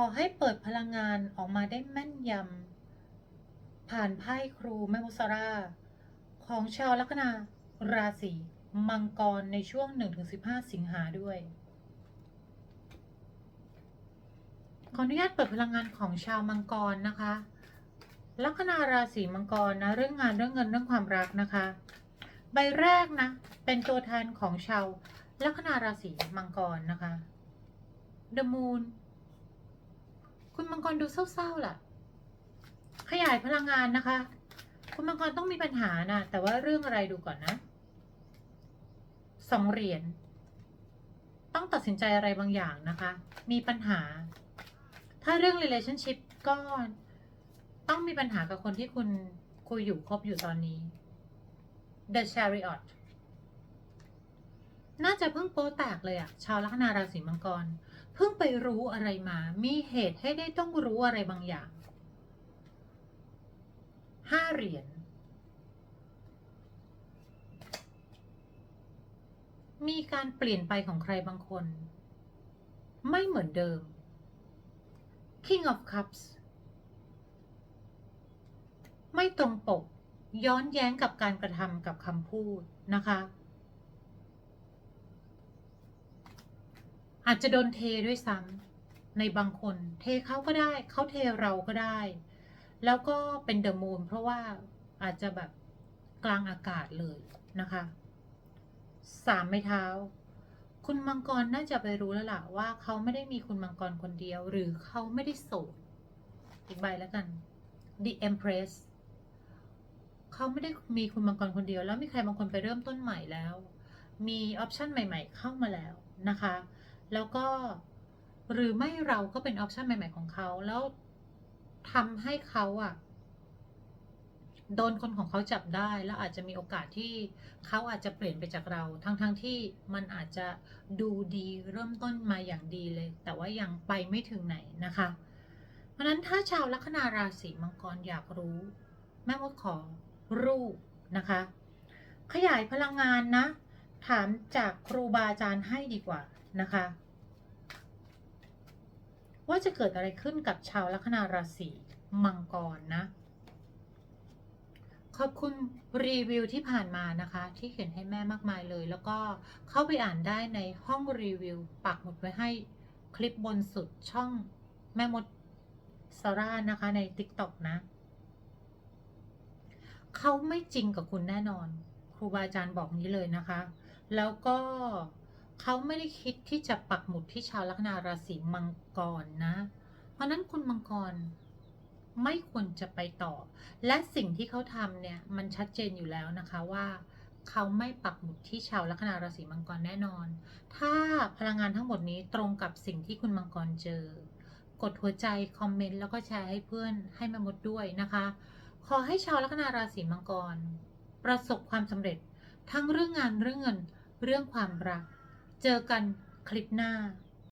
ขอให้เปิดพลังงานออกมาได้แม่นยำ ผ่านไพ่ครูแม่มุสรา ของชาวลัคนาราศีมังกรในช่วง 1-15 สิงหาด้วย ขออนุญาตเปิดพลังงานของชาวมังกรนะคะ ลัคนาราศีมังกรนะ เรื่องงานเรื่องเงินเรื่องความรักนะคะ ใบแรกนะ เป็นตัวแทนของชาวลัคนาราศีมังกรนะคะ The Moon คุณมังกรดูเศร้าๆล่ะ ขยายพลังงานนะคะ คุณมังกรต้องมีปัญหานะแต่ว่าเรื่องอะไรดูก่อนนะสองเหรียญต้องตัดสินใจอะไรบางอย่างนะคะ มีปัญหา ถ้าเรื่อง relationship ก็ต้องมีปัญหากับคนที่คุณคุยอยู่คบอยู่ตอนนี้ The Chariot น่าจะเพิ่งโป๊แตกเลยอะชาวลัคนาราศีมังกร เพิ่งไปรู้อะไรมา มีเหตุให้ได้ต้องรู้อะไรบางอย่างห้าเหรียญ มีการเปลี่ยนไปของใครบางคน ไม่เหมือนเดิม King of Cups ไม่ตรงปก ย้อนแย้งกับการกระทำกับคำพูดนะคะ อาจจะโดนเทด้วยซ้ำในบางคน เทเขาก็ได้เขาเทเราก็ได้ แล้วก็เป็นเดอะมูนเพราะว่าอาจจะแบบกลางอากาศเลยนะคะสามไม้เท้า คุณมังกรน่าจะไปรู้แล้วล่ะว่าเขาไม่ได้มีคุณมังกรคนเดียว หรือเขาไม่ได้โสดอีกใบแล้วกัน The Empress เขาไม่ได้มีคุณมังกรคนเดียว แล้วมีใครบางคนไปเริ่มต้นใหม่แล้ว มีออปชันใหม่ ๆ เข้ามาแล้วนะคะ แล้วก็หรือไม่เราก็เป็นออปชันใหม่ ๆ ของเขาแล้วทำให้เขาอะโดนคนของเขาจับได้แล้วอาจจะมีโอกาสที่เขาอาจจะเปลี่ยนไปจากเรา ทั้งๆทที่มันอาจจะดูดีเริ่มต้นมาอย่างดีเลย แต่ว่ายังไปไม่ถึงไหนนะคะ เพราะฉะนั้นถ้าชาวลัคนาราศีมังกรอยากรู้ แม่มดขอรูปนะคะ ขยายพลังงานนะ ถามจากครูบาอาจารย์ให้ดีกว่า นะคะ ว่าจะเกิดอะไรขึ้นกับชาวลัคนาราศีมังกรนะ ขอบคุณรีวิวที่ผ่านมานะคะ ที่เขียนให้แม่มากมายเลย แล้วก็เข้าไปอ่านได้ในห้องรีวิว ปักหมุดไว้ให้คลิปบนสุดช่องแม่มดซาร่านะคะใน TikTok นะเขาไม่จริงกับคุณแน่นอน ครูบาอาจารย์บอกนี้เลยนะคะ แล้วก็ เขาไม่ได้คิดที่จะปักหมุดที่ชาวลัคนาราศีมังกรนะ เพราะนั้นคุณมังกรไม่ควรจะไปต่อ และสิ่งที่เขาทำเนี่ยมันชัดเจนอยู่แล้วนะคะว่าเขาไม่ปักหมุดที่ชาวลัคนาราศีมังกรแน่นอน ถ้าพลังงานทั้งหมดนี้ตรงกับสิ่งที่คุณมังกรเจอ กดหัวใจ คอมเมนต์ แล้วก็แชร์ให้เพื่อนให้แม่มดด้วยนะคะ ขอให้ชาวลัคนาราศีมังกร ประสบความสำเร็จทั้งเรื่องงานเรื่องเงิน เรื่องความรัก เจอกันคลิปหน้า